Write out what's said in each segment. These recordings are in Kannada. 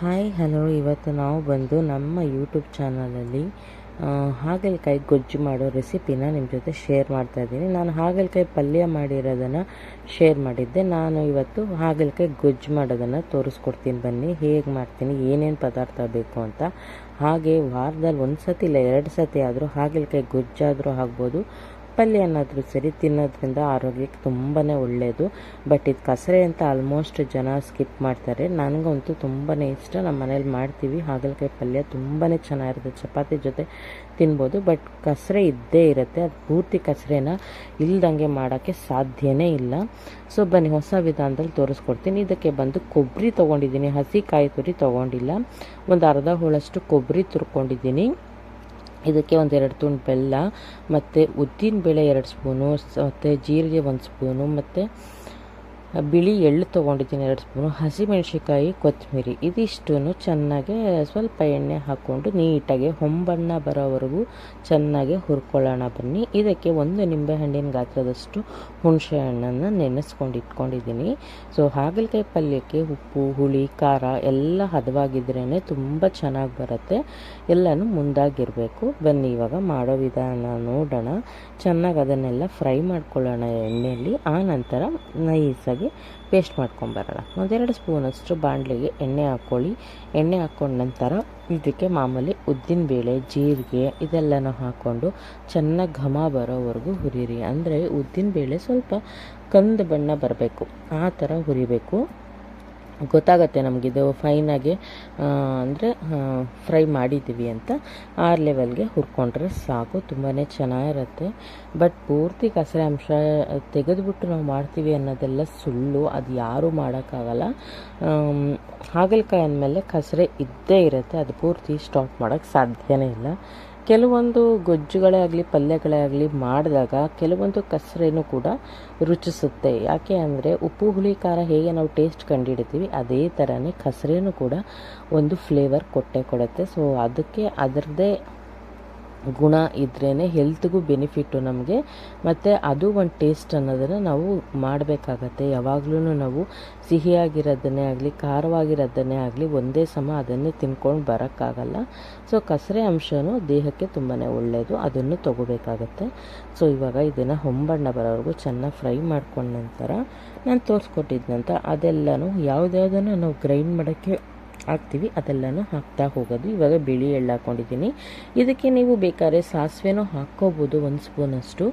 Hi, hello. ಇವತ್ತು ನಾವು ಬಂದು ನಮ್ಮ ಯೂಟ್ಯೂಬ್ ಚಾನಲಲ್ಲಿ ಹಾಗಲಕಾಯಿ ಗೊಜ್ಜು ಮಾಡೋ ರೆಸಿಪಿನ ನಿಮ್ಮ ಜೊತೆ ಶೇರ್ ಮಾಡ್ತಾ ಇದ್ದೀನಿ. ನಾನು ಹಾಗಲಕಾಯಿ ಪಲ್ಯ ಮಾಡಿರೋದನ್ನು ಶೇರ್ ಮಾಡಿದ್ದೆ. ನಾನು ಇವತ್ತು ಹಾಗಲಕಾಯಿ ಗೊಜ್ಜು ಮಾಡೋದನ್ನು ತೋರಿಸ್ಕೊಡ್ತೀನಿ ಬನ್ನಿ. ಹೇಗೆ ಮಾಡ್ತೀನಿ, ಏನೇನು ಪದಾರ್ಥ ಬೇಕು ಅಂತ. ಹಾಗೆ ವಾರದಲ್ಲಿ ಒಂದು ಸತಿ ಇಲ್ಲ, ಎರಡು ಸತಿ ಆದರೂ ಹಾಗಲಕಾಯಿ ಗೊಜ್ಜಾದರೂ ಆಗ್ಬೋದು ಪಲ್ಯ ಅನ್ನೋದ್ರೂ ಸರಿ ತಿನ್ನೋದ್ರಿಂದ ಆರೋಗ್ಯಕ್ಕೆ ತುಂಬಾ ಒಳ್ಳೆಯದು ಬಟ್ ಇದು ಕಸರೆ ಅಂತ ಆಲ್ಮೋಸ್ಟ್ ಜನ ಸ್ಕಿಪ್ ಮಾಡ್ತಾರೆ. ನನಗಂತೂ ತುಂಬಾ ಇಷ್ಟ. ನಮ್ಮ ಮನೇಲಿ ಮಾಡ್ತೀವಿ. ಹಾಗಲಕಾಯಿ ಪಲ್ಯ ತುಂಬಾ ಚೆನ್ನಾಗಿರುತ್ತೆ. ಚಪಾತಿ ಜೊತೆ ತಿನ್ಬೋದು. ಬಟ್ ಕಸರೆ ಇದ್ದೇ ಇರುತ್ತೆ. ಅದು ಪೂರ್ತಿ ಕಸರೆನ ಇಲ್ದಂಗೆ ಮಾಡೋಕ್ಕೆ ಸಾಧ್ಯನೇ ಇಲ್ಲ. ಸೊ ಬನ್ನಿ, ಹೊಸ ವಿಧಾನದಲ್ಲಿ ತೋರಿಸ್ಕೊಡ್ತೀನಿ. ಇದಕ್ಕೆ ಬಂದು ಕೊಬ್ಬರಿ ತೊಗೊಂಡಿದ್ದೀನಿ. ಹಸಿ ಕಾಯಿ ತುರಿ ತೊಗೊಂಡಿಲ್ಲ. ಒಂದು ಅರ್ಧ ಹೋಳಷ್ಟು ಕೊಬ್ಬರಿ ತುರ್ಕೊಂಡಿದ್ದೀನಿ. ಇದಕ್ಕೆ ಒಂದೆರಡು ತುಂಡು ಬೆಲ್ಲ ಮತ್ತು ಉದ್ದಿನಬೇಳೆ ಎರಡು ಸ್ಪೂನು ಮತ್ತು ಜೀರಿಗೆ ಒಂದು ಸ್ಪೂನು ಮತ್ತು ಬಿಳಿ ಎಳ್ಳು ತೊಗೊಂಡಿದ್ದೀನಿ ಎರಡು ಸ್ಪೂನು. ಹಸಿಮೆಣ್ಸಿಕಾಯಿ ಕೊತ್ತಂಬರಿ. ಇದಿಷ್ಟು ಚೆನ್ನಾಗಿ ಸ್ವಲ್ಪ ಎಣ್ಣೆ ಹಾಕ್ಕೊಂಡು ನೀಟಾಗಿ ಹೊಂಬಣ್ಣ ಬರೋವರೆಗೂ ಚೆನ್ನಾಗಿ ಹುರ್ಕೊಳ್ಳೋಣ ಬನ್ನಿ. ಇದಕ್ಕೆ ಒಂದು ನಿಂಬೆಹಣ್ಣಿನ ಗಾತ್ರದಷ್ಟು ಹುಣಸೆ ಹಣ್ಣನ್ನು ನೆನೆಸ್ಕೊಂಡು ಇಟ್ಕೊಂಡಿದ್ದೀನಿ. ಸೊ, ಹಾಗಲಕಾಯಿ ಪಲ್ಯಕ್ಕೆ ಉಪ್ಪು, ಹುಳಿ, ಖಾರ ಎಲ್ಲ ಹದವಾಗಿದ್ರೇ ತುಂಬ ಚೆನ್ನಾಗಿ ಬರುತ್ತೆ. ಎಲ್ಲನೂ ಮುಂದಾಗಿರಬೇಕು. ಬನ್ನಿ, ಇವಾಗ ಮಾಡೋ ವಿಧಾನ ನೋಡೋಣ. ಚೆನ್ನಾಗಿ ಅದನ್ನೆಲ್ಲ ಫ್ರೈ ಮಾಡ್ಕೊಳ್ಳೋಣ ಎಣ್ಣೆಯಲ್ಲಿ. ಆ ನಂತರ ನೈಸಾಗಿ ಪೇಸ್ಟ್ ಮಾಡ್ಕೊಂಬರೋಣ ಒಂದೆರಡು ಸ್ಪೂನಷ್ಟು ಬಾಣಲೆಗೆ ಎಣ್ಣೆ ಹಾಕ್ಕೊಳ್ಳಿ ಎಣ್ಣೆ ಹಾಕ್ಕೊಂಡ ನಂತರ ಇದಕ್ಕೆ ಮಾಮೂಲಿ ಉದ್ದಿನಬೇಳೆ ಜೀರಿಗೆ ಇದೆಲ್ಲನೂ ಹಾಕ್ಕೊಂಡು ಚೆನ್ನಾಗಿ ಘಮ ಬರೋವರೆಗೂ ಹುರಿರಿ. ಅಂದರೆ ಉದ್ದಿನಬೇಳೆ ಸ್ವಲ್ಪ ಕಂದು ಬಣ್ಣ ಬರಬೇಕು. ಆ ಥರ ಹುರಿಬೇಕು. ಗೊತ್ತಾಗತ್ತೆ ನಮಗಿದು ಫೈನಾಗಿ ಅಂದರೆ ಫ್ರೈ ಮಾಡಿದ್ದೀವಿ ಅಂತ. ಆ ಲೆವೆಲ್ಗೆ ಹುರ್ಕೊಂಡ್ರೆ ಸಾಕು ತುಂಬಾ ಚೆನ್ನಾಗಿರುತ್ತೆ. ಬಟ್ ಪೂರ್ತಿ ಕಸರೆ ಅಂಶ ತೆಗೆದುಬಿಟ್ಟು ನಾವು ಮಾಡ್ತೀವಿ ಅನ್ನೋದೆಲ್ಲ ಸುಳ್ಳು, ಅದು ಯಾರೂ ಮಾಡೋಕ್ಕಾಗಲ್ಲ. ಹಾಗಲಕಾಯಿ ಅಂದಮೇಲೆ ಕಸರೆ ಇದ್ದೇ ಇರುತ್ತೆ, ಅದು ಪೂರ್ತಿ ಸ್ಟಾಪ್ ಮಾಡೋಕ್ಕೆ ಸಾಧ್ಯವೇ ಇಲ್ಲ. ಕೆಲವೊಂದು ಗೊಜ್ಜುಗಳೇ ಆಗಲಿ, ಪಲ್ಯಗಳೇ ಆಗಲಿ ಮಾಡಿದಾಗ ಕೆಲವೊಂದು ಕಸರೇನು ಕೂಡ ರುಚಿಸುತ್ತೆ. ಯಾಕೆ ಅಂದರೆ ಉಪ್ಪು, ಹುಳಿ, ಖಾರ ಹೇಗೆ ನಾವು ಟೇಸ್ಟ್ ಕಂಡುಹಿಡಿತೀವಿ ಅದೇ ಥರನೇ ಕಸರೇನು ಕೂಡ ಒಂದು ಫ್ಲೇವರ್ ಕೊಟ್ಟೆ ಕೊಡುತ್ತೆ. ಸೊ ಅದಕ್ಕೆ ಅದರದ್ದೇ ಗುಣ ಇದ್ರೇ ಹೆಲ್ತ್ಗೂ ಬೆನಿಫಿಟ್ಟು ನಮಗೆ. ಮತ್ತು ಅದು ಒಂದು ಟೇಸ್ಟ್ ಅನ್ನೋದನ್ನು ನಾವು ಮಾಡಬೇಕಾಗತ್ತೆ. ಯಾವಾಗಲೂ ನಾವು ಸಿಹಿಯಾಗಿರೋದನ್ನೇ ಆಗಲಿ, ಖಾರವಾಗಿರೋದನ್ನೇ ಆಗಲಿ ಒಂದೇ ಸಮ ಅದನ್ನೇ ತಿನ್ಕೊಂಡು ಬರೋಕ್ಕಾಗಲ್ಲ. ಸೊ ಕಸರೆ ಅಂಶವೂ ದೇಹಕ್ಕೆ ತುಂಬಾ ಒಳ್ಳೆಯದು ಅದನ್ನು ತೊಗೋಬೇಕಾಗತ್ತೆ. ಸೊ ಇವಾಗ ಇದನ್ನು ಹೊಂಬಣ್ಣ ಬರೋವರೆಗೂ ಚೆನ್ನಾಗಿ ಫ್ರೈ ಮಾಡ್ಕೊಂಡ ನಂತರ ನಾನು ತೋರಿಸ್ಕೊಟ್ಟಿದ್ದ ನಂತರ ಅದೆಲ್ಲನೂ ಯಾವುದ್ಯಾವುದನ್ನು ನಾವು ಗ್ರೈಂಡ್ ಮಾಡೋಕ್ಕೆ ಹಾಕ್ತೀವಿ, ಅದೆಲ್ಲನೂ ಹಾಕ್ತಾ ಹೋಗೋದು. ಇವಾಗ ಬಿಳಿ ಎಳ್ಳು ಹಾಕ್ಕೊಂಡಿದ್ದೀನಿ ಇದಕ್ಕೆ ನೀವು ಬೇಕಾದ್ರೆ ಸಾಸಿವೆನೂ ಹಾಕ್ಕೋಬೋದು, ಒಂದು ಸ್ಪೂನಷ್ಟು.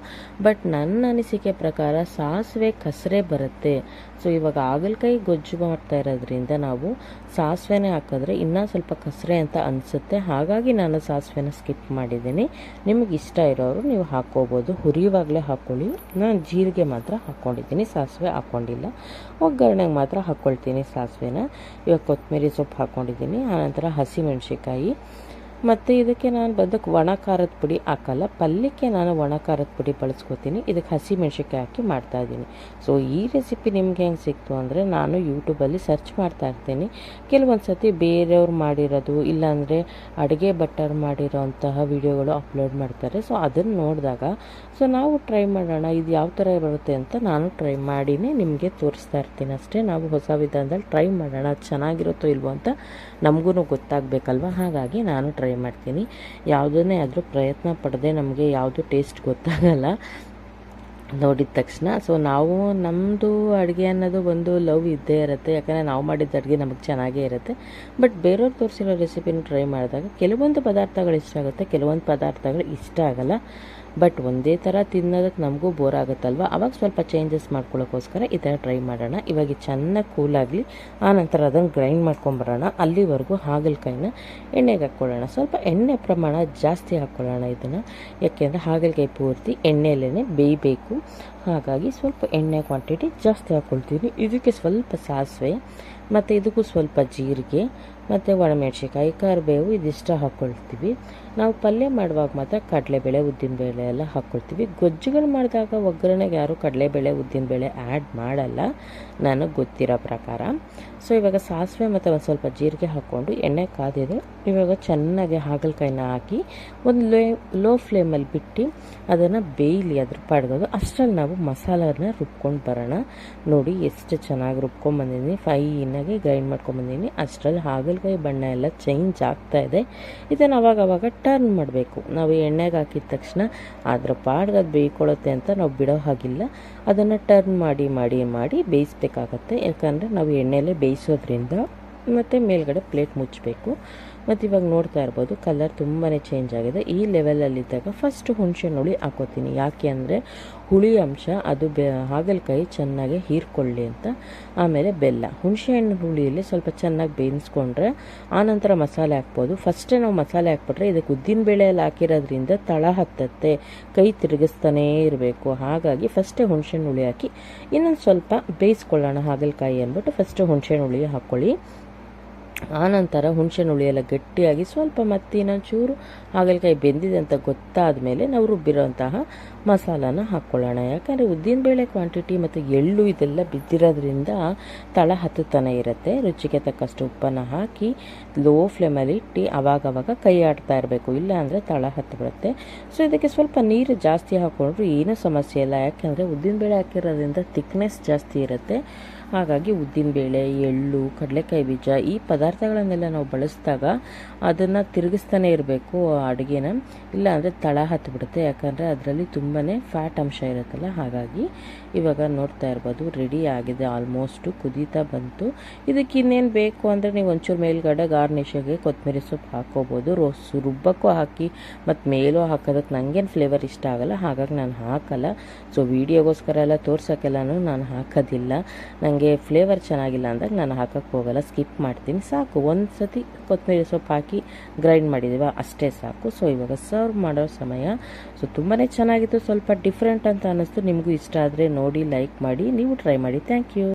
ಬಟ್ ನನ್ನ ಅನಿಸಿಕೆ ಪ್ರಕಾರ ಸಾಸಿವೆ ಕಸರೆ ಬರುತ್ತೆ. ಸೊ ಇವಾಗ ಆಗಲಕಾಯಿ ಗೊಜ್ಜು ಮಾಡ್ತಾ ಇರೋದ್ರಿಂದ ನಾವು ಸಾಸಿವೆನೇ ಹಾಕಿದ್ರೆ ಇನ್ನೂ ಸ್ವಲ್ಪ ಕಸರೆ ಅಂತ ಅನಿಸುತ್ತೆ. ಹಾಗಾಗಿ ನಾನು ಸಾಸಿವೆನ ಸ್ಕಿಪ್ ಮಾಡಿದ್ದೀನಿ. ನಿಮಗೆ ಇಷ್ಟ ಇರೋರು ನೀವು ಹಾಕ್ಕೋಬೋದು. ಹುರಿಯುವಾಗಲೇ ಹಾಕ್ಕೊಳ್ಳಿ. ನಾನು ಜೀರಿಗೆ ಮಾತ್ರ ಹಾಕ್ಕೊಂಡಿದ್ದೀನಿ. ಸಾಸಿವೆ ಹಾಕ್ಕೊಂಡಿಲ್ಲ. ಒಗ್ಗರಣೆಗೆ ಮಾತ್ರ ಹಾಕ್ಕೊಳ್ತೀನಿ ಸಾಸಿವೆನ. ಇವಾಗ ಕೊತ್ತಂಬರಿ ಸೊಪ್ಪು ಹಾಕ್ಕೊಂಡಿದ್ದೀನಿ ಆನಂತರ ಹಸಿಮೆಣ್ಸಿಕಾಯಿ ಮತ್ತು ಇದಕ್ಕೆ ನಾನು ಬಂದಕ್ಕೆ ಒಣ ಖಾರದ ಪುಡಿ ಹಾಕಲ್ಲ, ಪಲ್ಯಕ್ಕೆ ನಾನು ಒಣ ಖಾರದ ಪುಡಿ ಬಳಸ್ಕೊತೀನಿ. ಇದಕ್ಕೆ ಹಸಿ ಮೆಣಸಿನ್ಕಾಯಿ ಹಾಕಿ ಮಾಡ್ತಾಯಿದ್ದೀನಿ ಸೊ ಈ ರೆಸಿಪಿ ನಿಮ್ಗೆ ಹೆಂಗೆ ಸಿಕ್ತು ಅಂದರೆ ನಾನು ಯೂಟ್ಯೂಬಲ್ಲಿ ಸರ್ಚ್ ಮಾಡ್ತಾ ಇರ್ತೀನಿ. ಕೆಲವೊಂದು ಸತಿ ಬೇರೆಯವ್ರು ಮಾಡಿರೋದು, ಇಲ್ಲಾಂದರೆ ಅಡುಗೆ ಭಟ್ಟರು ಮಾಡಿರೋವಂತಹ ವಿಡಿಯೋಗಳು ಅಪ್ಲೋಡ್ ಮಾಡ್ತಾರೆ. ಸೊ ಅದನ್ನು ನೋಡಿದಾಗ ಸೊ ನಾವು ಟ್ರೈ ಮಾಡೋಣ, ಇದು ಯಾವ ಥರ ಬರುತ್ತೆ ಅಂತ ನಾನು ಟ್ರೈ ಮಾಡಿನೇ ನಿಮಗೆ ತೋರಿಸ್ತಾ ಇರ್ತೀನಿ ಅಷ್ಟೇ. ನಾವು ಹೊಸ ವಿಧಾನದಲ್ಲಿ ಟ್ರೈ ಮಾಡೋಣ ಚೆನ್ನಾಗಿರುತ್ತೋ ಇಲ್ವೋ ಅಂತ ನಮಗೂ ಗೊತ್ತಾಗಬೇಕಲ್ವ? ಹಾಗಾಗಿ ನಾನು ಟ್ರೈ ಮಾಡ್ತೀನಿ. ಯಾವುದನ್ನೇ ಆದರೂ ಪ್ರಯತ್ನ ಪಡದೆ ನಮಗೆ ಯಾವುದು ಟೇಸ್ಟ್ ಗೊತ್ತಾಗಲ್ಲ. ನೋಡಿದ ತಕ್ಷಣ ಸೊ ನಾವು ನಮ್ಮದು ಅಡುಗೆ ಅನ್ನೋದು ಒಂದು ಲವ್ ಇದ್ದೇ ಇರುತ್ತೆ. ಯಾಕಂದರೆ ನಾವು ಮಾಡಿದ ಅಡುಗೆ ನಮಗೆ ಚೆನ್ನಾಗೇ ಇರುತ್ತೆ. ಬಟ್ ಬೇರೆಯವ್ರು ತೋರಿಸಿರೋ ರೆಸಿಪಿನ ಟ್ರೈ ಮಾಡಿದಾಗ, ಕೆಲವೊಂದು ಪದಾರ್ಥಗಳು ಇಷ್ಟ ಆಗುತ್ತೆ, ಕೆಲವೊಂದು ಪದಾರ್ಥಗಳು ಇಷ್ಟ ಆಗಲ್ಲ. ಬಟ್ ಒಂದೇ ಥರ ತಿನ್ನೋದಕ್ಕೆ ನಮಗೂ ಬೋರ್ ಆಗುತ್ತಲ್ವ? ಅವಾಗ ಸ್ವಲ್ಪ ಚೇಂಜಸ್ ಮಾಡ್ಕೊಳ್ಳೋಕ್ಕೋಸ್ಕರ ಈ ಥರ ಟ್ರೈ ಮಾಡೋಣ. ಇವಾಗ ಚೆನ್ನಾಗಿ ಕೂಲಾಗಲಿ ಆನಂತರ ಅದನ್ನು ಗ್ರೈಂಡ್ ಮಾಡ್ಕೊಂಬರೋಣ ಅಲ್ಲಿವರೆಗೂ ಹಾಗಲಕಾಯಿನ ಎಣ್ಣೆಗೆ ಹಾಕ್ಕೊಳ್ಳೋಣ. ಸ್ವಲ್ಪ ಎಣ್ಣೆ ಪ್ರಮಾಣ ಜಾಸ್ತಿ ಹಾಕ್ಕೊಳ್ಳೋಣ ಇದನ್ನು. ಯಾಕೆಂದರೆ ಹಾಗಲಕಾಯಿ ಪೂರ್ತಿ ಎಣ್ಣೆಯಲ್ಲೇ ಬೇಯಬೇಕು. ಹಾಗಾಗಿ ಸ್ವಲ್ಪ ಎಣ್ಣೆ ಕ್ವಾಂಟಿಟಿ ಜಾಸ್ತಿ ಹಾಕ್ಕೊಳ್ತೀವಿ. ಇದಕ್ಕೆ ಸ್ವಲ್ಪ ಸಾಸಿವೆ, ಮತ್ತು ಇದಕ್ಕೂ ಸ್ವಲ್ಪ ಜೀರಿಗೆ ಮತ್ತು ಒಣಮೆಣ್ಸಿಕಾಯಿ ಕರಿಬೇವು ಇದಿಷ್ಟ ಹಾಕ್ಕೊಳ್ತೀವಿ ನಾವು ಪಲ್ಯ ಮಾಡುವಾಗ ಮಾತ್ರ ಕಡಲೆಬೇಳೆ, ಉದ್ದಿನಬೇಳೆ ಎಲ್ಲ ಹಾಕ್ಕೊಳ್ತೀವಿ ಗೊಜ್ಜುಗಳು ಮಾಡಿದಾಗ ಒಗ್ಗರಣೆಗೆ ಯಾರು ಕಡಲೆಬೇಳೆ, ಉದ್ದಿನಬೇಳೆ ಆ್ಯಡ್ ಮಾಡಲ್ಲ. ನನಗೆ ಗೊತ್ತಿರೋ ಪ್ರಕಾರ. ಸೊ ಇವಾಗ ಸಾಸಿವೆ ಮತ್ತು ಒಂದು ಸ್ವಲ್ಪ ಜೀರಿಗೆ ಹಾಕ್ಕೊಂಡು ಎಣ್ಣೆ ಕಾದಿದೆ. ಇವಾಗ ಚೆನ್ನಾಗಿ ಹಾಗಲಕಾಯಿನ ಹಾಕಿ ಒಂದು ಲೋ ಲೋ ಫ್ಲೇಮಲ್ಲಿ ಬಿಟ್ಟು ಅದನ್ನು ಬೇಯಲಿ ಅದ್ರ ಪಡ್ಗೋದು. ಅಷ್ಟರಲ್ಲಿ ನಾವು ಮಸಾಲನ ರುಬ್ಕೊಂಡು ಬರೋಣ. ನೋಡಿ ಎಷ್ಟು ಚೆನ್ನಾಗಿ ರುಬ್ಕೊಂಡ್ಬಂದಿದ್ದೀನಿ ಫೈನಾಗಿ ಗ್ರೈಂಡ್ ಮಾಡ್ಕೊಂಡ್ಬಂದಿದ್ದೀನಿ ಅಷ್ಟರಲ್ಲಿ ಹಾಗಲಕಾಯಿ ಬಣ್ಣ ಎಲ್ಲ ಚೇಂಜ್ ಆಗ್ತಾ ಇದೆ. ಇದನ್ನು ಅವಾಗವಾಗ ಅವಾಗ ಟರ್ನ್ ಮಾಡಬೇಕು. ನಾವು ಎಣ್ಣೆಗೆ ಹಾಕಿದ ತಕ್ಷಣ ಅದರ ಪಾಡ್ಗೆ ಅದು ಬೇಯ್ಕೊಳ್ಳುತ್ತೆ ಅಂತ ನಾವು ಬಿಡೋ ಹಾಗಿಲ್ಲ. ಅದನ್ನು ಟರ್ನ್ ಮಾಡಿ ಮಾಡಿ ಮಾಡಿ ಬೇಯಿಸ್ಬೇಕಾಗತ್ತೆ. ಯಾಕಂದರೆ ನಾವು ಎಣ್ಣೆಲೇ ಬೇಯಿಸೋದ್ರಿಂದ ಮತ್ತು ಮೇಲ್ಗಡೆ ಪ್ಲೇಟ್ ಮುಚ್ಚಬೇಕು ಮತ್ತು ಇವಾಗ ನೋಡ್ತಾ ಇರ್ಬೋದು ಕಲರ್ ತುಂಬಾ ಚೇಂಜ್ ಆಗಿದೆ. ಈ ಲೆವೆಲಲ್ಲಿದ್ದಾಗ ಫಸ್ಟ್ ಹುಣಸೆ ಹುಳಿ ಹಾಕೋತೀನಿ. ಯಾಕೆ ಅಂದರೆ ಹುಳಿ ಅಂಶ, ಅದು ಬೆ ಹಾಗಲಕಾಯಿ ಚೆನ್ನಾಗಿ ಹೀರ್ಕೊಳ್ಳಿ ಅಂತ. ಆಮೇಲೆ ಬೆಲ್ಲ. ಹುಣಸೆಹಣ್ಣು ಹುಳಿಯಲ್ಲಿ ಸ್ವಲ್ಪ ಚೆನ್ನಾಗಿ ಬೇಯಿಸ್ಕೊಂಡ್ರೆ ಆನಂತರ ಮಸಾಲೆ ಹಾಕ್ಬೋದು. ಫಸ್ಟೇ ನಾವು ಮಸಾಲೆ ಹಾಕ್ಬಿಟ್ರೆ ಇದಕ್ಕೆ ಉದ್ದಿನ ಬೇಳೆಯಲ್ಲಿ ಹಾಕಿರೋದ್ರಿಂದ ತಳ ಹತ್ತತ್ತೆ, ಕೈ ತಿರುಗಿಸ್ತಾನೇ ಇರಬೇಕು. ಹಾಗಾಗಿ ಫಸ್ಟೇ ಹುಣಸೆಹಣ್ಣು ಹುಳಿ ಹಾಕಿ ಇನ್ನೊಂದು ಸ್ವಲ್ಪ ಬೇಯಿಸ್ಕೊಳ್ಳೋಣ ಹಾಗಲಕಾಯಿ ಅಂದ್ಬಿಟ್ಟು ಫಸ್ಟು ಹುಣಸೆಹಣ್ಣು ಹುಳಿ ಹಾಕ್ಕೊಳ್ಳಿ ಆನಂತರ ಹುಣಸೆಹಣ್ಣು ಹುಳಿ ಎಲ್ಲ ಗಟ್ಟಿಯಾಗಿ ಸ್ವಲ್ಪ ಮತ್ತಿನ ಚೂರು ಹಾಗಲಕಾಯಿ ಬೆಂದಿದೆ ಅಂತ ಗೊತ್ತಾದ ಮೇಲೆ ನಾವು ರುಬ್ಬಿರೋಂತಹ ಮಸಾಲಾನ ಹಾಕ್ಕೊಳ್ಳೋಣ ಯಾಕಂದರೆ ಉದ್ದಿನಬೇಳೆ ಕ್ವಾಂಟಿಟಿ ಮತ್ತು ಎಳ್ಳು ಇದೆಲ್ಲ ಬಿದ್ದಿರೋದ್ರಿಂದ ತಳ ಹತ್ತುತ್ತಾನೆ ಇರುತ್ತೆ. ರುಚಿಗೆ ತಕ್ಕಷ್ಟು ಉಪ್ಪನ್ನು ಹಾಕಿ ಲೋ ಫ್ಲೇಮಲ್ಲಿ ಇಟ್ಟು ಅವಾಗವಾಗ ಕೈ ಆಡ್ತಾ ಇರಬೇಕು. ಇಲ್ಲ ಅಂದರೆ ತಳ ಹತ್ತಿಬಿಡುತ್ತೆ ಸೊ ಇದಕ್ಕೆ ಸ್ವಲ್ಪ ನೀರು ಜಾಸ್ತಿ ಹಾಕ್ಕೊಂಡ್ರು ಏನೂ ಸಮಸ್ಯೆ ಇಲ್ಲ. ಯಾಕೆಂದರೆ ಉದ್ದಿನಬೇಳೆ ಹಾಕಿರೋದ್ರಿಂದ ಥಿಕ್ನೆಸ್ ಜಾಸ್ತಿ ಇರುತ್ತೆ. ಹಾಗಾಗಿ ಉದ್ದಿನಬೇಳೆ ಎಳ್ಳು, ಕಡಲೆಕಾಯಿ ಬೀಜ ಈ ಪದಾರ್ಥಗಳನ್ನೆಲ್ಲ ನಾವು ಬಳಸಿದಾಗ ಅದನ್ನು ತಿರುಗಿಸ್ತಾನೆ ಇರಬೇಕು ಅಡುಗೆನ. ಇಲ್ಲ ಅಂದರೆ ತಳ ಹತ್ತಿಬಿಡುತ್ತೆ ಯಾಕಂದರೆ ಅದರಲ್ಲಿ ತುಂಬಾ ಫ್ಯಾಟ್ ಅಂಶ ಇರುತ್ತಲ್ಲ, ಹಾಗಾಗಿ ಇವಾಗ ನೋಡ್ತಾ ಇರ್ಬೋದು ರೆಡಿ ಆಗಿದೆ ಆಲ್ಮೋಸ್ಟು ಕುದೀತಾ ಬಂತು. ಇದಕ್ಕೆ ಇನ್ನೇನು ಬೇಕು ಅಂದರೆ ನೀವು ಒಂಚೂರು ಮೇಲ್ಗಡೆ ಗಾರ್ನಿಷಿಗೆ ಕೊತ್ತಂಬರಿ ಸೊಪ್ಪು ಹಾಕೋಬೋದು ರೋಸ್ ರುಬ್ಬಕ್ಕೂ ಹಾಕಿ, ಮತ್ತು ಮೇಲೂ ಹಾಕೋದಕ್ಕೆ ನನಗೇನು ಫ್ಲೇವರ್ ಇಷ್ಟ ಆಗಲ್ಲ, ಹಾಗಾಗಿ ನಾನು ಹಾಕಲ್ಲ. ಸೊ ವೀಡಿಯೋಗೋಸ್ಕರ ಎಲ್ಲ ತೋರ್ಸೋಕ್ಕೆಲ್ಲನೂ ನಾನು ಹಾಕೋದಿಲ್ಲ. ನನಗೆ ಫ್ಲೇವರ್ ಚೆನ್ನಾಗಿಲ್ಲ ಅಂದಾಗ ನಾನು ಹಾಕೋಕ್ಕೆ ಹೋಗಲ್ಲ ಸ್ಕಿಪ್ ಮಾಡ್ತೀನಿ. ಸಾಕು ಒಂದು ಸತಿ ಕೊತ್ತಂಬರಿ ಸೊಪ್ಪು ಹಾಕಿ ಗ್ರೈಂಡ್ ಮಾಡಿದ್ದೀವ, ಅಷ್ಟೇ ಸಾಕು. ಸೊ ಇವಾಗ ಸರ್ವ್ ಮಾಡೋ ಸಮಯ. ಸೊ ತುಂಬಾ ಚೆನ್ನಾಗಿತ್ತು, ಸ್ವಲ್ಪ ಡಿಫ್ರೆಂಟ್ ಅಂತ ಅನ್ನಿಸ್ತು. ನಿಮಗೂ ಇಷ್ಟ ಆದರೆ ನೋಡಿ ಲೈಕ್ ಮಾಡಿ, ನೀವು ಟ್ರೈ ಮಾಡಿ. Thank you